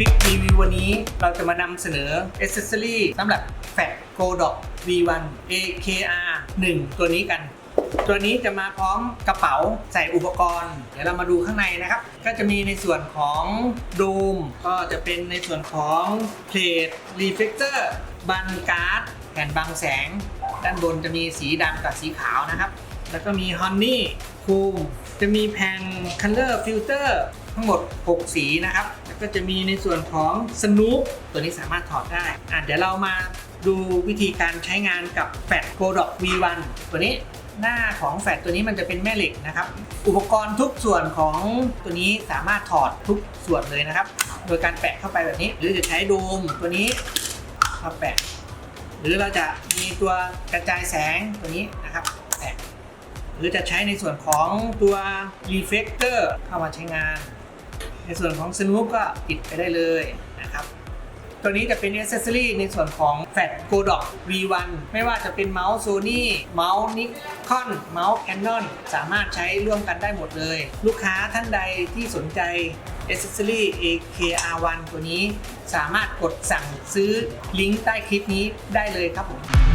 คลิปรีวิววันนี้เราจะมานำเสนอ a c c e s s o r y สำหรับ Fat Go Dog V1 AKR 1 ตัวนี้กัน ตัวนี้จะมาพร้อมกระเป๋าใส่อุปกรณ์ เดี๋ยวเรามาดูข้างในนะครับ ก็จะมีในส่วนของดูมก็จะเป็นในส่วนของเพลทรีเฟกเตอร์บันการ์ดแผ่นบังแสง ด้านบนจะมีสีดำกับสีขาวนะครับ แล้วก็มีฮอนนี่ คูมจะมีแผ่น Color Filter ทั้งหมด 6 สีนะครับ แล้วก็จะมีในส่วนของสนุปตัวนี้สามารถถอดได้อะเดี๋ยวเรามาดูวิธีการใช้งานกับแฟดโ o ด o ก V1 ตัวนี้หน้าของแฟดตัวนี้มันจะเป็นแม่เหล็กนะครับ อุปกรณ์ทุกส่วนของตัวนี้สามารถถอดทุกส่วนเลยนะครับ โดยการแปะเข้าไปแบบนี้ หรือจะใช้โดมตัวนี้มาแปะ หรือเราจะมีตัวกระจายแสงตัวนี้นะครับ หรือจะใช้ในส่วนของตัว reflector เข้ามาใช้งาน ในส่วนของ Snoop ก็ปิดไปได้เลยนะครับ ตัวนี้จะเป็น accessory ในส่วนของ Fat Go Dog V1 ไม่ว่าจะเป็นเมาส์ Sony เมาส์ Nikon เมาส์ Canon สามารถใช้ร่วมกันได้หมดเลย ลูกค้าท่านใดที่สนใจ accessory AKR1 ตัวนี้ สามารถกดสั่งซื้อลิงก์ใต้คลิปนี้ได้เลยครับผม